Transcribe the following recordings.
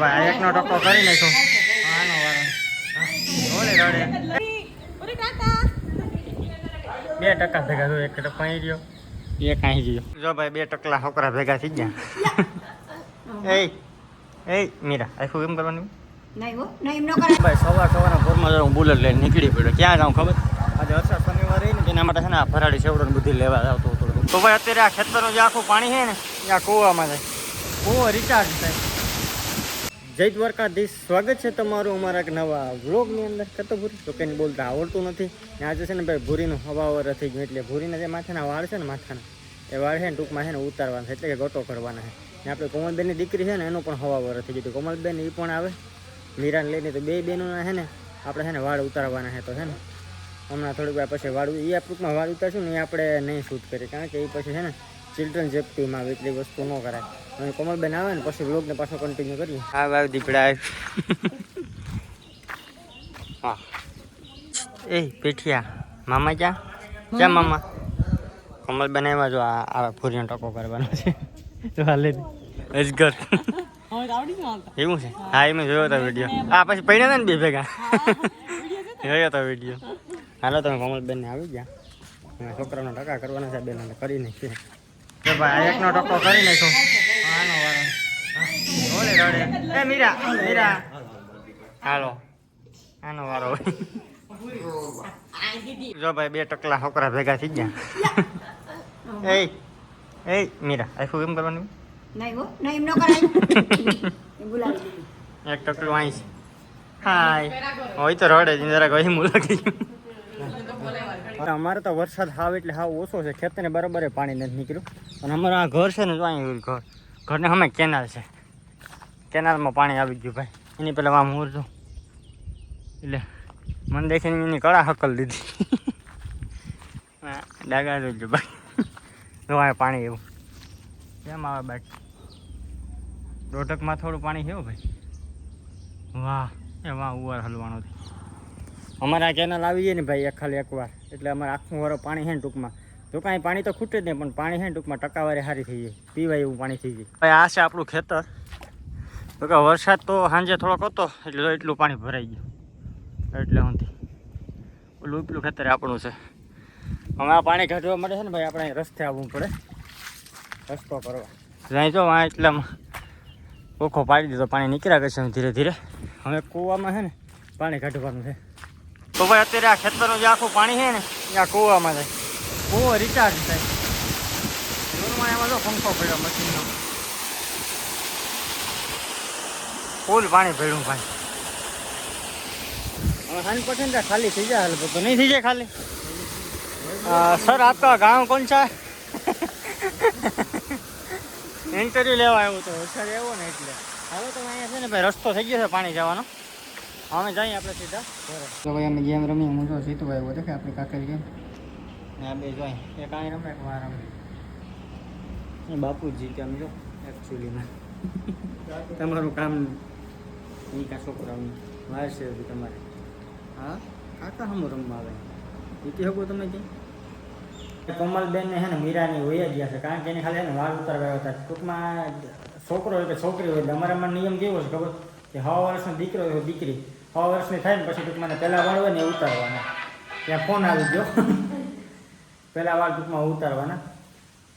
ભાઈ એકનો ટકો કરી નાખ્યો. આનો વારો બે ટકા ભેગા થયો એક ટકો અહીં રહ્યો. એક અહીં ગયો. જો ભાઈ બે ટકલા છોકરા ભેગા થઈ ગયા. એ એ મીરા આખું કરવાનું એમ? ન કરાય. ભાઈ સવાર સવારના ભોરમાં જરા હું બુલેટ લઈને નીકળી પડ્યો. ક્યાં જાઉં ખબર? આજે અચ્છા શનિવાર રહી ને તેના માટે છે ને આ ફરાળી સેવડો ને બધી લેવા આવતો હતો. તો ભાઈ અત્યારે આ ખેતરનું જે આખું પાણી છે ને આ કૂવામાં જાય. કૂવો રિચાર્જ થાય. જય દ્વારકાધીશ. સ્વાગત છે તમારું અમારા એક નવા વ્લોગની અંદર. કતો ભૂરી? તો કંઈ બોલતા આવડતું નથી. ને આજે છે ને ભાઈ ભૂરીનું હવાવર થઈ ગયું એટલે ભૂરીના જે માથાના વાળ છે ને માથાના, એ વાળ છે ને ટૂંકમાં છે ને ઉતારવાના છે. એટલે કે ગોટો કરવાના છે. ને આપણે કોમલબેનની દીકરી છે ને, એનું પણ હવાવર થઈ ગયું. કોમલબેન એ પણ આવે. મીરાને લઈને તો બે બહેનોના છે ને, આપણે છે ને વાળ ઉતારવાના છે તો છે ને. હમણાં થોડીક વાર પછી વાળ એ ટૂંકમાં વાળ ઉતારશું ને એ આપણે નહીં શૂટ કરીએ. કારણ કે એ પછી છે ને ચિલ્ડ્રન જેપટીમાં આવે, એટલી વસ્તુ ન કરાય. અને કોમલબેન આવે ને પછી વ્લોગને પાછો કન્ટિન્યુ કરીએ. હા ભાઈ દીપડા હા. એ પીઠિયા. મામા ક્યાં? ક્યાં મામા. કોમલબેન આવ્યા જો આ આ ફૂરીનો ટકો કરવાનો છે. તો હાલે અજગર એવું છે? હા એ મેં જોયો હતો વીડિયો હા પછી પડ્યા હતા ને બે ભેગા. જોયો હતો વીડિયો હાલો તમે કોમલબેન ને આવી ગયા. છોકરાનો ટકા કરવાના છે બેન કરી નાખીએ ભાઈ એકનો ટકો કરી નાખ્યો. આનો વારો ઓલે રડે એ મીરા મીરા. હાલો. આનો વારો હોય. જો ભાઈ બે ટકલા છોકરા ભેગા થઈ ગયા. એ એ મીરા આખું કેમ કરવાનું? નહીં હો નહીં એમ ન કરાય. બોલાવી એક ટકલું અહીં છે. હાય. હોય તો રડે જ જરાક અહીં મુલાકી અમારે તો વરસાદ હાવ એટલે હાવ ઓછો છે. ખેતરને બરાબર પાણી નથી નીકળ્યું. અને અમારું આ ઘર છે ને જો અહીં ઘર. ઘરને અમે કેનાલ છે. કેનાલમાં પાણી આવી ગયું ભાઈ. એની પહેલાં આમ હું એટલે મને દેખીને એની કળા હકલ દીધી. હા, ડાગા જોજો ભાઈ. જો આ પાણી એવું. કેમ આવે બાઈક રોટકમાં થોડું પાણી છે ભાઈ. વાહ એ વાહ ઉવાર હલવાનો અમારે આ કેનાલ આવી જાય ને ભાઈ એક ખાલી એકવાર એટલે અમારે આખું વારો પાણી છે ને ટૂંકમાં. તો કાંઈ પાણી તો ખૂટે જ નહીં પણ પાણી છે ને ટૂંકમાં ટકાવારી સારી થઈ જાય. પીવાય એવું પાણી થઈ જાય. ભાઈ આ છે આપણું ખેતર. તો કે વરસાદ તો સાંજે થોડોક હતો એટલે એટલું પાણી ભરાઈ ગયું. એટલે હુંથી ઓલું ઉપલું ખેતર આપણું છે. હવે આ પાણી કાઢવા માટે છે ને ભાઈ આપણે રસ્તે આવવું પડે. રસ્તો કરવા. જાય જો આ એટલે ઓખો પાડી દીધો પાણી નીકળ્યા કરશે ધીરે ધીરે. હવે કૂવામાં છે ને પાણી કાઢવાનું છે. તો ભાઈ અત્યારે આ ખેતરનું જે આખું પાણી છે ને એ આ કૂવામાં જાય ઓ રિચાર્જ થાય. રૂમમાં એમાં જો પંખો પડ્યો મશીનનો ફૂલ પાણી ભર્યું ભાઈ. સાઈઠ પર્સન્ટ ખાલી થઈ જાય હાલ તો નહીં થઈ જાય ખાલી. સર આપકા ગામ કોણ છે? ઇન્ટરવ્યુ લેવા આવ્યો તો સર એવો ને એટલે. હવે તો અહીંયા છે ને ભાઈ, રસ્તો થઈ ગયો છે પાણી જવાનો. અમે જઈએ આપણે સીધા. ગેમ રમીએ હું જો જીતુભાઈ દેખાય આપણે કાંકરી ગેમ આ બે જોઈ એક અહીં રમે એક વાર રમે? બાપુજી કે આમ જો એકચ્યુઅલીમાં તમારું કામ નહીં કાં છોકરાઓનું? વાર છે હજી તમારે. હા? કાકા હમ રમવા આવે? જીતી શકો તમે ક્યાં? કોમલબેન ને છે ને મીરાની હોય ગયા છે કારણ કે એને ખાલી એને વાળ ઉતારવા હતા. ટૂંકમાં છોકરો હોય કે છોકરી હોય અમારા અમારામાં નિયમ કેવો છે ખબર? કે હવા વર્ષનો દીકરો હોય કે દીકરી. હવા વર્ષની થાય ને પછી ટૂંકમાં પહેલાં પહેલા વાળ હોય ને ઉતારવાના. ત્યાં ફોન આવી ગયો. પહેલા વાર ટૂંકમાં ઉતારવાના.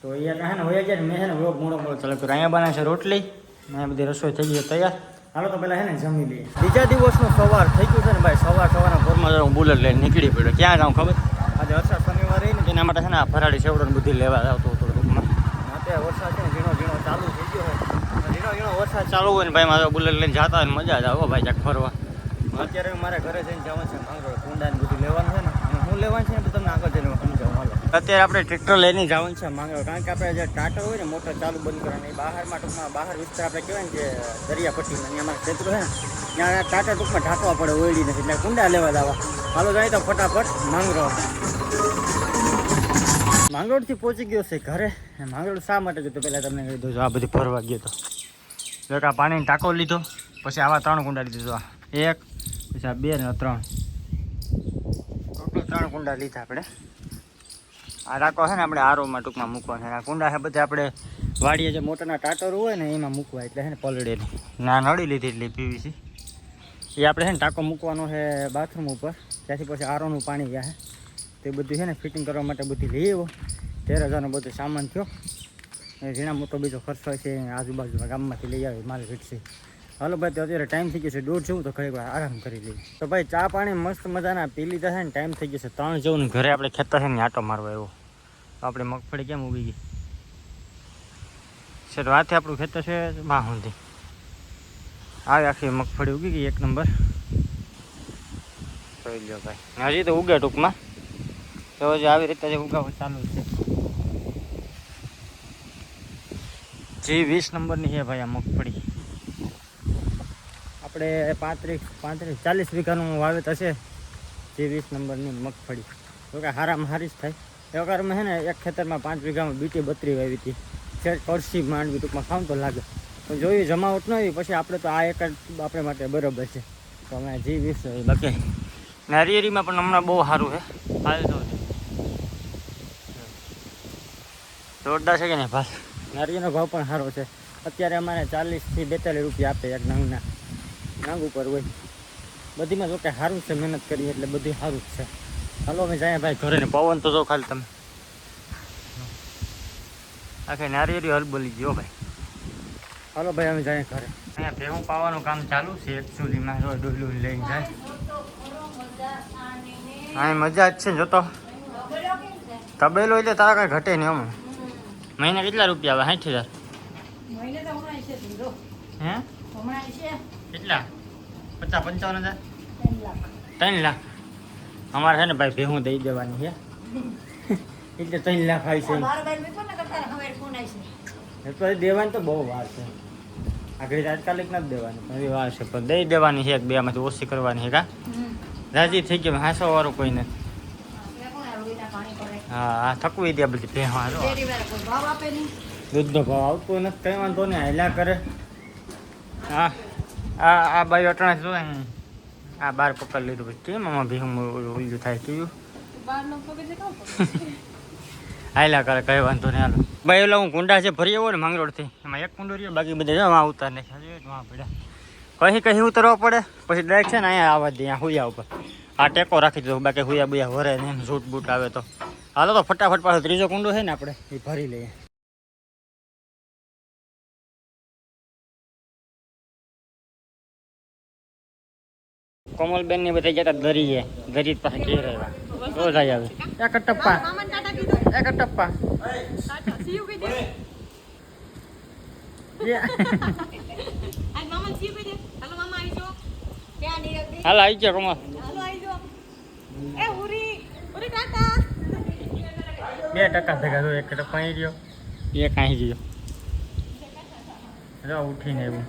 તો અહીંયા કહે ને હોય જાય ને, મેં છે ને વ્લોગ મોડો મોડો ચાલે તો અહીંયા બને છે રોટલી. અહીંયા બધી રસોઈ થઈ ગઈ તૈયાર. હાલો તો પહેલાં છે ને જમી લઈએ. બીજા દિવસનું સવાર થઈ ગયું છે ને ભાઈ. સવાર સવારના ભોરમાં હું બુલેટ લઈને નીકળી પડ્યો. ક્યાં જાઉં ખબર? આજે વરસાદ શનિવાર રહી ને, તેના માટે છે ને આ ફરાળી સેવડો બધી લેવા આવતો હતો ટૂંકમાં. અત્યારે વરસાદ છે ને ઝીણો ઝીણો ચાલુ થઈ ગયો હોય વરસાદ ચાલુ હોય ને ભાઈ, મારે બુલેટ લઈને જતા હોય ને મજા જ આવે ભાઈ ચાક ફરવા. અત્યારે મારે ઘરે જઈને જવાનું છે માંગરોળ કુંડા ને બધું લેવાનું છે ને. હું લેવાનું છે ને તમને આગળ જઈને અત્યારે આપણે ટ્રેક્ટર લઈને જવાનું છે માંગરો કારણ કે આપણે જે ટાટર હોય ને, મોટર ચાલુ બંધ કરવાની. બહારમાં ટૂંકમાં બહાર વિસ્તાર આપણે કહેવાય ને જે દરિયાપટ્ટીમાં અહીંયા અમારા ક્ષેત્ર છે ત્યાં ટાટર ટૂંકમાં ઢાંકવા પડે, ઓયડી નથી. એટલે કુંડા લેવા દાવા હાલો, જાય તો ફટાફટ માંગરો. માંગરોળથી પહોંચી ગયો છે ઘરે. માંગરોળ શા માટે જતો પહેલાં તમને કહી દઉં છું. આ બધી ફરવા ગયો તો. જો આ પાણીનો ટાંકો લીધો, પછી આવા ત્રણ કુંડા લીધો આ. એક, પછી આ બે ને ત્રણ. ટોટલ ત્રણ કુંડા લીધા આપણે. આ ટાંકો છે ને આપણે આરોમાં ટૂંકમાં મૂકવાનો છે. આ કુંડા છે બધા આપણે વાડીએ જે મોટરના ટાટરો હોય ને એમાં મૂકવા. એટલે છે ને પલળેલી. ના નડી લીધી એટલે પીવીસી એ આપણે છે ને ટાંકો મૂકવાનો છે બાથરૂમ ઉપર. ત્યાંથી પછી આરોનું પાણી ગયા છે. તે બધું છે ને ફિટિંગ કરવા માટે બધી લઈ આવ્યો. તેર હજારનો બધો સામાન થયો. અને ઝીણા મોટો બીજો ખર્ચો છે આજુબાજુના ગામમાંથી લઈ આવી, માલ ઘટશે હાલો ભાઈ, તો અત્યારે ટાઈમ થઈ ગયો છે દોઢ જેવું, તો ઘરે આરામ કરી લઈએ. તો ભાઈ, ચા પાણી મસ્ત મજાના પી લીધા છે ને ટાઈમ થઈ ગયો છે ત્રણ જેવું. ને ઘરે આપણે ખેતર છે ને આટો મારવા એવો આપણે મગફળી કેમ ઉગી ગઈ? તો આપણું ખેતર છે માહુંથી આવી આખી મગફળી ઉગી ગઈ, એક નંબર. જોઈ લો ભાઈ. હજી તો ઉગે ટૂંકમાં. તો હજી આવી રીતે ઉગાવવા ચાલુ છે. જી વીસ નંબરની છે ભાઈ આ મગફળી. આપણે પાંત્રીસ પાંત્રીસ, ચાલીસ વીઘાનું વાવેતર છે જે વીસ નંબરની મગફળી. તો કે હારામાં હારી જ થાય. એ વખત છે ને એક ખેતરમાં પાંચ વીઘામાં બીટી બત્રી વાવી હતી. જે પડસી માંડવી ટૂંકમાં ખાવ તો લાગે. પણ જોયું જમાવટ ન આવી, પછી આપણે તો આ એક જ આપણે માટે બરાબર છે. તો અમે જી વીસ લખે. નારિયેરીમાં પણ હમણાં બહુ સારું છે. હાલ તો જોરદાર છે કે નહીં ભાઈ નારિયેળનો ભાવ પણ સારો છે. અત્યારે અમારે ચાલીસથી બેતાલીસ રૂપિયા આપે એક નંગના નાંગ ઉપર હોય. બધીમાં જો કે સારું છે, મહેનત કરી એટલે બધું સારું જ છે. હાલો અમે જાય ભાઈ ઘરે ને પવન તો જો ખાલી તમે. આખે નારિયેળી હલબલી ગયો ભાઈ. ચાલો ભાઈ અમે જાય ઘરે. અહીંયા ભેહું પાવાનું કામ ચાલુ છે એકચ્યુઅલીમાં જો ડોલું લઈને જાય. હા મજા જ છે ને જોતો તબેલો એટલે તારા કાંઈ ઘટે નહીં અમે મહિને કેટલા રૂપિયા આવે? સાઠ હજાર? હે? કેટલા? પચાસ પંચાવન હજાર? ત્રણ લાખ. અમારે છે ને ભાઈ ભેહું દઈ દેવાની છે એટલે ત્રણ લાખ આવી છે બાર બાર મેં કોને કરતા હવે ફોન આવી છે એ તો દેવાની તો બહુ વાર છે આગળ તાત્કાલિક નથી દેવાની પણ એવી વાર છે પણ દઈ દેવાની છે એક બે માંથી ઓછી કરવાની છે કા રાજી થઈ ગયો હાંસો વાળું કોઈ નથી હા હા થકવી દે બધી ભેહા જો કોઈ ભાવ આપે નહીં દૂધનો ભાવ આવતો નથી કઈ વાંધો નહીં હાલ્યા કરે હા આ આ બાઈ અટણા જો અહીં. આ બાર પકડ લીધું પછી કેમ આમાં ભીહું ઉલ્યું થાય કેવું હાલ્યા કરે કઈ વાંધો નહીં હાલો. ભાઈ ઓલા હું કુંડા છે ભરી આવો ને માંગરોળથી. એમાં એક કુંડો રહ્યો બાકી બધા જવા ઉતાર નહીં હજી પડ્યા કહી કહી ઉતરવા પડે? પછી ડાયરેક્ટ છે ને અહીંયા આવવા દે અહીંયા હુયા ઉપર. આ ટેકો રાખી દીધો બાકી હુયા બુયા વરે ને એમ ઝૂટ બૂટ આવે તો. હાલો તો ફટાફટ પાછો ત્રીજો કુંડો છે ને આપણે એ ભરી લઈએ. કોમલબેન ને બધા જતા દરીએ. દરી પાસે ઘેર આવ્યા. રોજ આવી આવે એક ટપ્પા. એક ટપ્પા. હાલ આવી ગયો કોમલ. બે ટકા ભેગા થયો એક ટપ્પા અહીં રહ્યો. એક અહીં ગયો ઉઠીને એવું